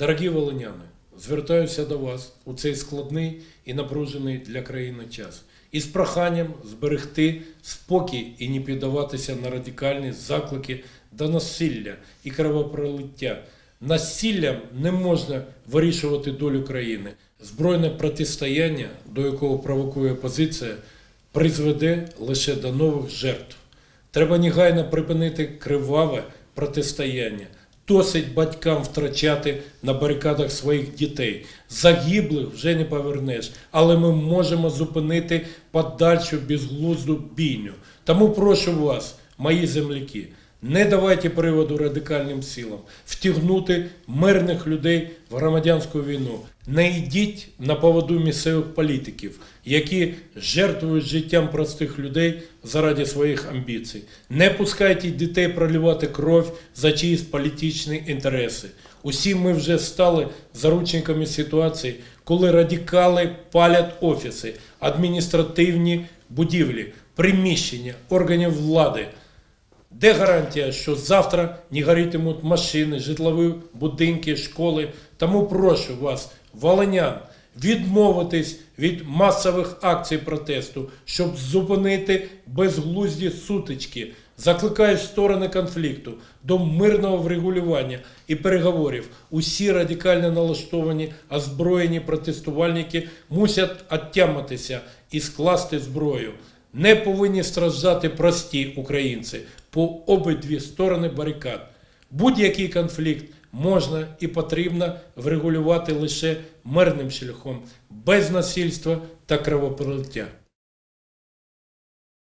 Дорогі волиняни, звертаюся до вас у цей складний і напружений для країни час із проханням зберегти спокій і не піддаватися на радикальні заклики до насилля і кровопролиття. Насиллям не можна вирішувати долю країни. Збройне протистояння, до якого провокує опозиція, призведе лише до нових жертв. Треба негайно припинити криваве протистояння. Досить батькам втрачати на барикадах своїх дітей. Загиблих вже не повернеш, але ми можемо зупинити подальшу безглузду бійню. Тому прошу вас, мої земляки, не давайте приводу радикальним силам втягнути мирних людей в громадянську війну. Не йдіть на поводу місцевих політиків, які жертвують життям простих людей заради своїх амбіцій. Не пускайте дітей проливати кров за чиїсь політичні інтереси. Усі ми вже стали заручниками ситуації, коли радикали палять офіси, адміністративні будівлі, приміщення органів влади. Де гарантія, що завтра не горітимуть машини, житлові будинки, школи? Тому прошу вас, волинян, відмовитись від масових акцій протесту, щоб зупинити безглузді сутички. Закликаю сторони конфлікту до мирного врегулювання і переговорів. Усі радикально налаштовані озброєні протестувальники мусять оттяматися і скласти зброю. Не повинні страждати прості українці по обидві сторони барикад. Будь-який конфлікт можна і потрібно врегулювати лише мирним шляхом, без насильства та кровопролиття.